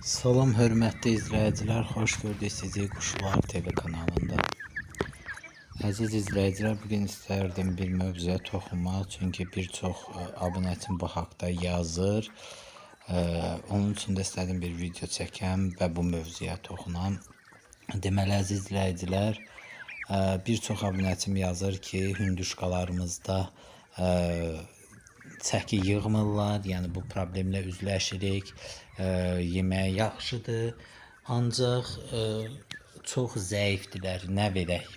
Salam hörmətli izləyicilər, xoş gördük sizi Quşlar TV kanalında. Əziz izləyicilər, bu gün istərdim bir mövzuya toxunmaq, çünki bir çox ə, abunətim bu haqqda yazır. Ə, Onun üçün də istədim bir video çəkəm və bu mövzuya toxunam. Deməli əziz izləyicilər, ə, bir çox abunətim yazır ki, hündüşkalarımızda ə, çəki yığmırlar, yəni bu problemlə üzləşirik. E, yemək yaxşıdır, ancaq e, çox zəifdirlər. Nə verək?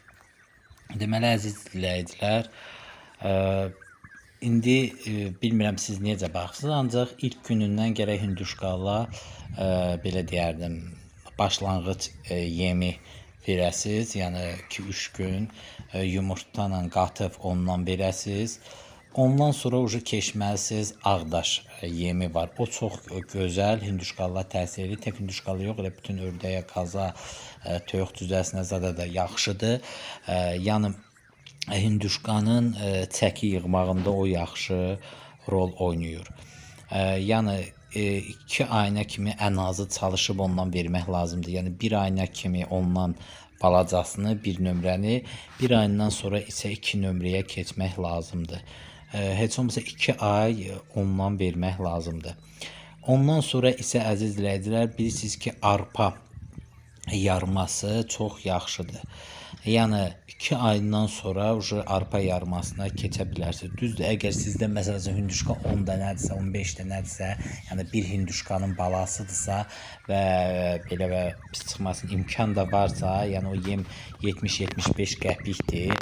Deməli əziz izləyicilər, e, indi e, bilmirəm siz necə baxırsınız, ancaq ilk günündən gərək hündüşkala e, belə deyərdim, başlanğıc e, yemi verəsiz. Yəni 2-3 gün e, yumurtayla qatıb ondan verəsiz. Ondan sonra ucu keçməlisiniz ağdaş e, yemi var. O çox gözəl hündüşqalla təsir edir. Tək hündüşqalla yox, bütün ördəyə, qaza, e, toyuq düzəsinə zada da yaxşıdır. E, Yəni hündüşqanın e, çəki yığmağında o yaxşı rol oynayır. Yəni e, iki ayına kimi ən azı çalışıb ondan vermək lazımdır. Yəni bir ayına kimi ondan balacasını, bir nömrəni, bir ayından sonra isə iki nömrəyə keçmək lazımdır. E, heç olmasa iki ay ondan vermək lazımdır. Ondan sonra isə əziz izləyicilər bilirsiniz ki, arpa yarması çox yaxşıdır. Yəni 2 ayından sonra uje arpa yarmasına keçə bilərsiniz. Düzdür, əgər sizdə məsələn hündüşka 10 dənədirsə, 15 dənədirsə, yəni bir hündüşkanın balasıdırsa və belə və pis çıxmasın imkan da varsa, yəni o yem 70-75 qəpikdir.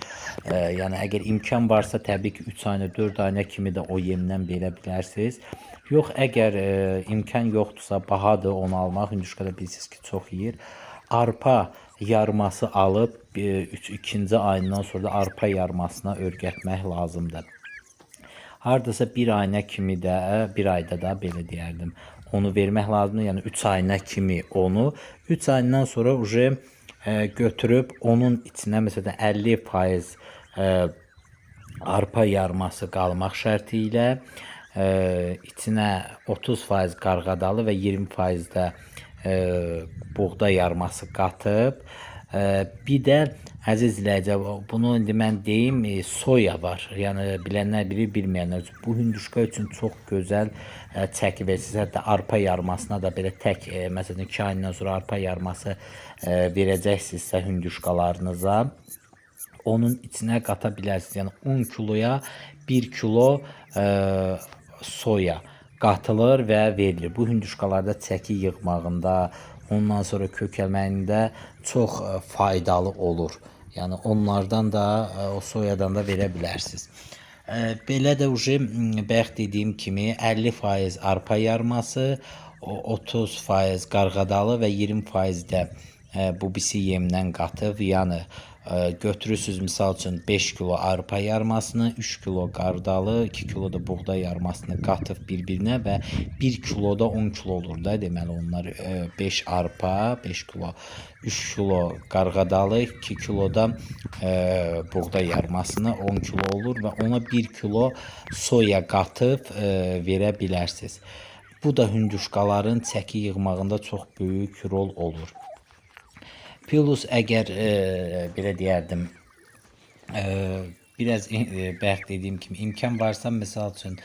E, yəni əgər imkan varsa təbii ki 3 ayına, 4 ayına kimi də o yemdən verə bilərsiniz. Yox, əgər e, imkan yoxdursa, bahadır onu almaq. Hündüşkada bilirsiniz ki, çox yeyir. Arpa yarması alıb e, üç, ikinci ayından sonra da arpa yarmasına örgətmək lazımdır. Hardasa bir ayına kimi də, bir ayda da belə deyərdim. Onu vermək lazımdır. Yəni 3 ayına kimi onu 3 ayından sonra uje e, götürüb onun içinə məsələn 50% e, arpa yarması qalmaq şərti ilə e, içinə 30% qarğadalı və 20% də e, buğda yarması qatıb bir də əziz izləyicilər bunu indi mən deyim soya var. Yəni bilənlər bilir, bilməyənlər üçün bu hündüşka üçün çox gözəl çəki versiniz. Hətta arpa yarmasına da belə tək məsələn 2 ayından sonra arpa yarması verəcəksinizsə hündüşkalarınıza onun içinə qata bilərsiniz. Yəni 10 kiloya 1 kilo soya qatılır və verilir. Bu hündüşkalarda çəki yığmağında, ondan sonra kökəlməyində çox e, faydalı olur. Yəni onlardan da e, o soyadan da verə bilərsiniz. E, Belə də uje bayaq dediyim kimi 50% arpa yarması, o 30% qarğadalı və 20% də bu bisi yemdən qatıb, yəni götürürsüz misal üçün 5 kilo arpa yarmasını, 3 kilo qardalı, 2 kilo da buğda yarmasını qatıb bir-birinə və 1 kilo da 10 kilo olur da deməli onlar e, 5 arpa, 5 kilo, 3 kilo qarğadalı, 2 kilo da e, buğda yarmasını 10 kilo olur və ona 1 kilo soya qatıb e, verə bilərsiniz. Bu da hündüşkaların çəki yığmağında çox böyük rol olur. Plus əgər e, belə deyərdim, e, biraz e, bayaq dediyim kimi imkan varsa məsəl üçün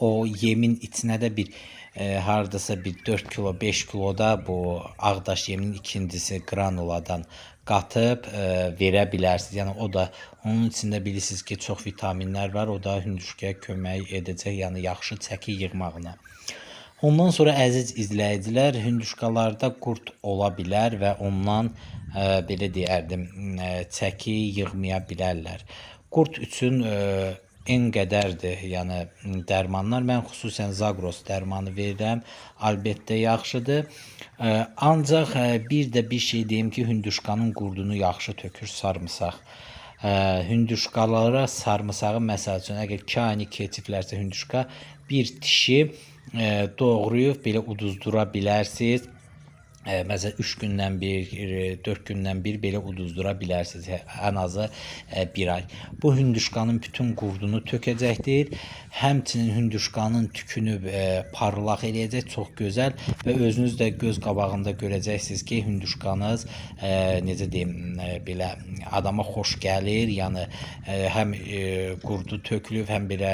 o yemin içinə də bir e, hardasa bir 4 kilo 5 kilo da bu ağdaş yemin ikincisi granuladan qatıb e, verə bilərsiniz. Yəni o da onun içində bilirsiniz ki, çox vitaminlər var. O da hündüşkəyə kömək edəcək, yəni yaxşı çəki yığmağına. Ondan sonra əziz izləyicilər, hündüşkalarda qurd ola bilər və ondan e, belə deyərdim, e, çəki yığmaya bilərlər. Qurd üçün e, en qədərdir, yəni dərmanlar. Mən xüsusən Zagros dərmanı verirəm. Əlbəttə yaxşıdır. E, ancaq e, bir də bir şey deyim ki, hündüşkanın qurdunu yaxşı tökür sarımsaq. Ə, hündüşkalara sarımsağı məsəl üçün əgər 2 ayını keçiblərsə hündüşka bir dişi ə, doğrayıb belə uduzdura bilərsiniz. E, Məsələn 3 gündən bir, 4 gündən bir belə uduzdura bilərsiniz. Ən azı 1 ay. Bu hündüşkanın bütün qurdunu tökəcəkdir. Həmçinin hündüşkanın tükünü e, parlaq eləyəcək, çox gözəl və özünüz də göz qabağında görəcəksiniz ki, hündüşkanız e, necə deyim, e, belə adama xoş gəlir. Yəni e, həm e, qurdu tökülüb, həm belə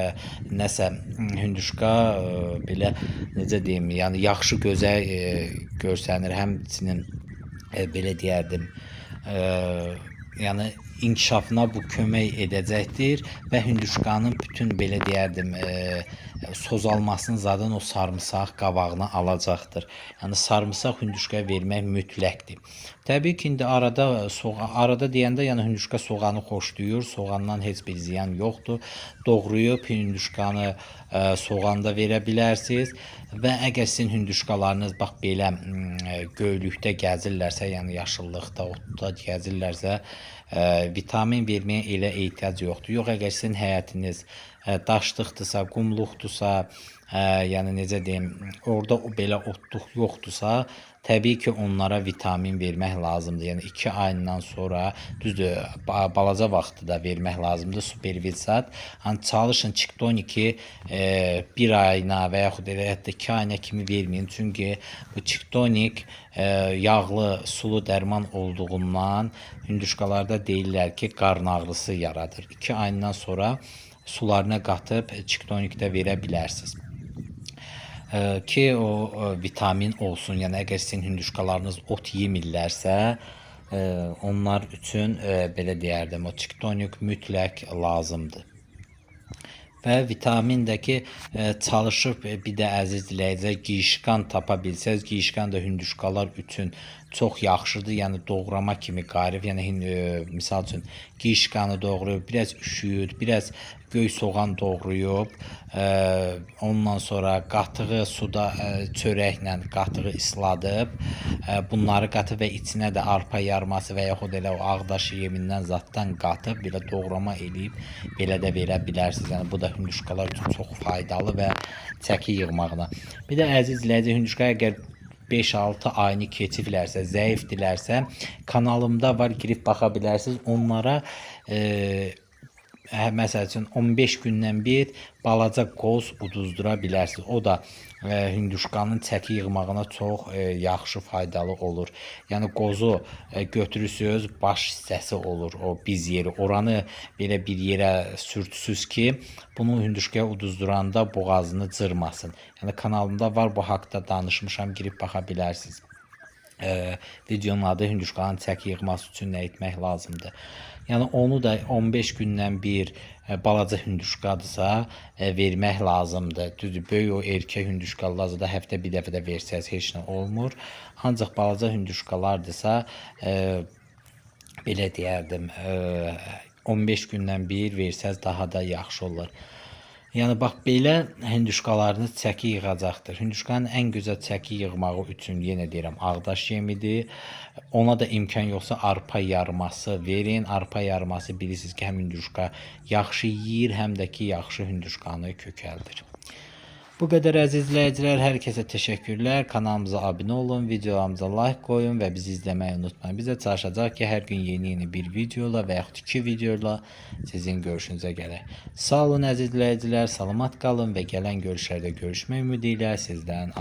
nəsə hündüşka e, belə necə deyim, yəni yaxşı gözəl e, görsənir. Həmçinin e, belə deyərdim, e, yəni inkişafına bu kömək edəcəkdir və hündüşkanın bütün belə deyərdim, e, sozalmasını zaten o sarımsaq qabağına alacaqdır. Yəni sarımsaq hündüşkaya vermək mütləqdir. Təbii ki, indi arada soğa, arada deyəndə yəni hündüşka soğanı xoşlayır. Soğandan heç bir ziyan yoxdur. Doğrayıb hündüşkanı e, soğanda verə bilərsiniz və əgər sizin hündüşkalarınız bax belə mm, e, göylükdə gəzirlərsə, yəni yaşıllıqda, otda gəzirlərsə, e, vitamin verməyə elə ehtiyac yoxdur. Yox, əgər sizin həyətiniz e, daşlıqdırsa, qumluqdursa, ə, yəni necə deyim, orada belə otluq yoxdursa, təbii ki, onlara vitamin vermək lazımdır. Yəni 2 ayından sonra düzdür, ba- balaca vaxtı da vermək lazımdır supervizat. Hani çalışın çiktoniki e, bir ayına və yaxud elə hətta 2 ayına kimi verməyin. Çünki bu çiktonik e, yağlı, sulu dərman olduğundan hündüşkalarda deyirlər ki, qarın ağrısı yaradır. 2 ayından sonra sularına qatıb çiktonikdə verə bilərsiniz. Ee, ki o e, vitamin olsun. Yəni əgər sizin hündüşkalarınız ot yemirlərsə, e, onlar üçün e, belə deyərdim, o çiktonik mütləq lazımdır. Və vitamindəki çalışıb bir də əziz dinləyicilər giyişkan tapa bilsəz, giyişkan da hündüşkalar üçün çox yaxşıdır. Yəni doğrama kimi qarib, yəni e, misal üçün giyişkanı doğrayıb, biraz üşüyür, biraz göy soğan doğrayıb, e, ondan sonra qatığı suda e, çörəklə qatığı isladıb, e, bunları qatıb və içinə də arpa yarması və yaxud elə o ağdaş yemindən zaddan qatıb belə doğrama eləyib belə də verə bilərsiniz. Yəni bu da hündüşkalar üçün çox faydalı və çəki yığmağına. Bir də əziz izləyici hündüşka əgər 5-6 ayını keçiblərsə, zəifdirlərsə, kanalımda var, girib baxa bilərsiniz. Onlara e, məsəl üçün 15 gündən bir balaca qoz uduzdura bilərsiniz. O da e, hündüşkanın çəki yığmağına çox e, yaxşı faydalı olur. Yəni qozu e, götürürsüz, baş hissəsi olur, o biz yeri. Oranı belə bir yerə sürtsüz ki, bunu hündüşkaya uduzduranda boğazını cırmasın. Yəni kanalımda var bu haqqda danışmışam, girib baxa bilərsiniz e, videonun adı hündüşkanın çəki yığması üçün nə etmək lazımdır. Yəni onu da 15 gündən bir e, balaca hündüşkadırsa e, vermək lazımdır. Düzdür, böyük o erkək hündüşkalarsa da həftə bir dəfə də versəz heç nə olmur. Ancaq balaca hündüşkalardırsa e, belə deyərdim, e, 15 gündən bir versəz daha da yaxşı olur. Yəni bax belə hündüşkalarınız çəki yığacaqdır. Hündüşkanın ən gözəl çəki yığmağı üçün yenə deyirəm, ağdaş yemidir. Ona da imkan yoxsa arpa yarması verin. Arpa yarması bilirsiniz ki, həm hündüşka yaxşı yeyir, həm də ki, yaxşı hündüşkanı kökəldir. Bu qədər əziz izləyicilər, hər kəsə təşəkkürlər. Kanalımıza abunə olun, videolarımıza like qoyun və bizi izləməyi unutmayın. Bizə çalışacaq ki, hər gün yeni-yeni bir videola və iki videola sizin görüşünüzə gələk. Sağ olun əziz salamat qalın və gələn görüşlərdə görüşmək ümidi ilə sizdən.